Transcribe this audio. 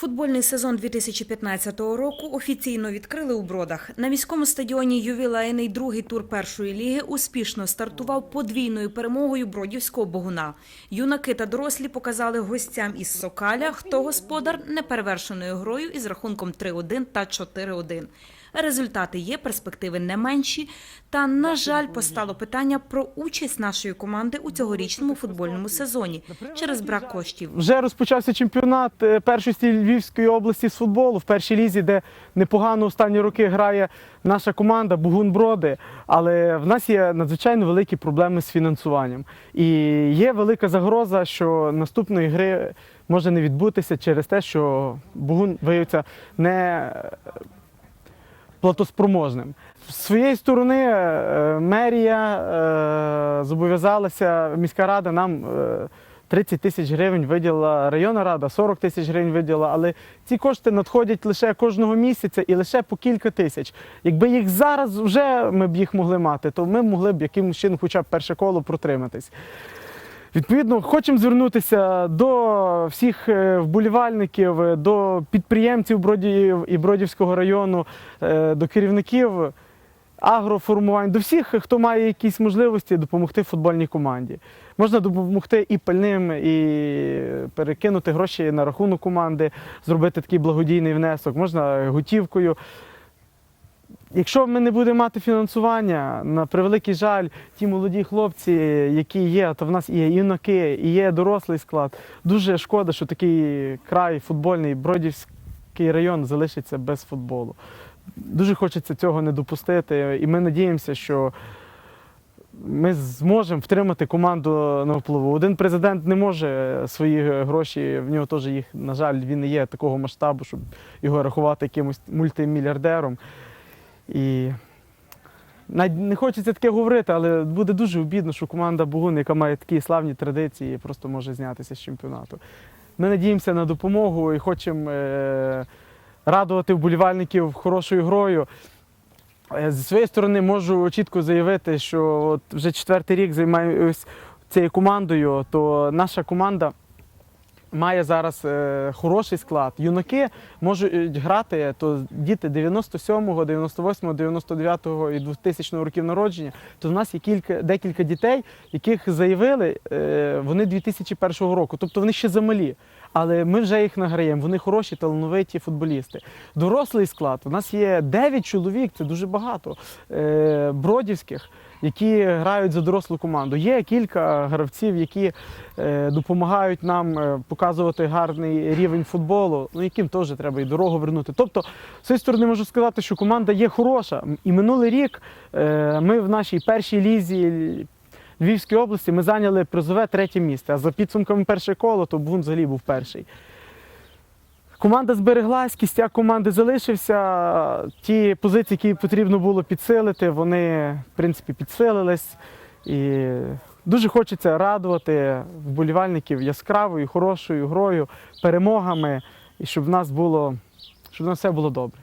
Футбольний сезон 2015 року офіційно відкрили у Бродах. На міському стадіоні ювілейний другий тур першої ліги успішно стартував подвійною перемогою бродівського богуна. Юнаки та дорослі показали гостям із Сокаля, хто господар неперевершеною грою із рахунком 3-1 та 4-1. Результати є, перспективи не менші. Та, на жаль, постало питання про участь нашої команди у цьогорічному футбольному сезоні через брак коштів. Вже розпочався чемпіонат е, першості Львівської області з футболу в першій лізі, де непогано останні роки грає наша команда Бугун Броди. Але в нас є надзвичайно великі проблеми з фінансуванням. І є велика загроза, що наступної гри може не відбутися через те, що Бугун виявиться не платоспроможним. З своєї сторони е, мерія е, зобов'язалася, міська рада нам е, 30 тисяч гривень виділила, районна рада 40 тисяч гривень виділила, але ці кошти надходять лише кожного місяця і лише по кілька тисяч. Якби їх зараз вже ми б їх могли мати, то ми могли б якимось чином хоча б перше коло протриматись. Відповідно, хочемо звернутися до всіх е, вболівальників, до підприємців Бродів і Бродівського району, е, до керівників агроформувань, до всіх, хто має якісь можливості допомогти футбольній команді. Можна допомогти і пальним, і перекинути гроші на рахунок команди, зробити такий благодійний внесок, можна готівкою. Якщо ми не будемо мати фінансування, на превеликий жаль, ті молоді хлопці, які є, то в нас є юнаки, і є дорослий склад. Дуже шкода, що такий край футбольний, Бродівський район залишиться без футболу. Дуже хочеться цього не допустити, і ми надіємося, що ми зможемо втримати команду на впливу. Один президент не може свої гроші, в нього теж їх, на жаль, він не є такого масштабу, щоб його рахувати якимось мультимільярдером. І навіть не хочеться таке говорити, але буде дуже обідно, що команда Бугун, яка має такі славні традиції, просто може знятися з чемпіонату. Ми надіємося на допомогу і хочемо е- радувати вболівальників хорошою грою. Е, Зі своєї сторони можу чітко заявити, що от вже четвертий рік займаюся цією командою, то наша команда має зараз е, хороший склад. Юнаки можуть грати, то діти 97-го, 98-го, 99-го і 2000-го років народження. То в нас є кілька, декілька дітей, яких заявили, е, вони 2001 року, тобто вони ще замалі. Але ми вже їх награємо, вони хороші, талановиті футболісти. Дорослий склад. У нас є 9 чоловік, це дуже багато е, бродівських, які грають за дорослу команду. Є кілька гравців, які е, допомагають нам е, показувати гарний рівень футболу, ну яким теж треба і дорогу вернути. Тобто, з цієї сторони можу сказати, що команда є хороша. І минулий рік е, ми в нашій першій лізі. Львівської області ми зайняли призове третє місце, а за підсумками першого кола, то Бун взагалі був перший. Команда збереглась, кістяк команди залишився. Ті позиції, які потрібно було підсилити, вони, в принципі, підсилились. І дуже хочеться радувати вболівальників яскравою, хорошою грою, перемогами, і щоб в нас було, щоб в нас все було добре.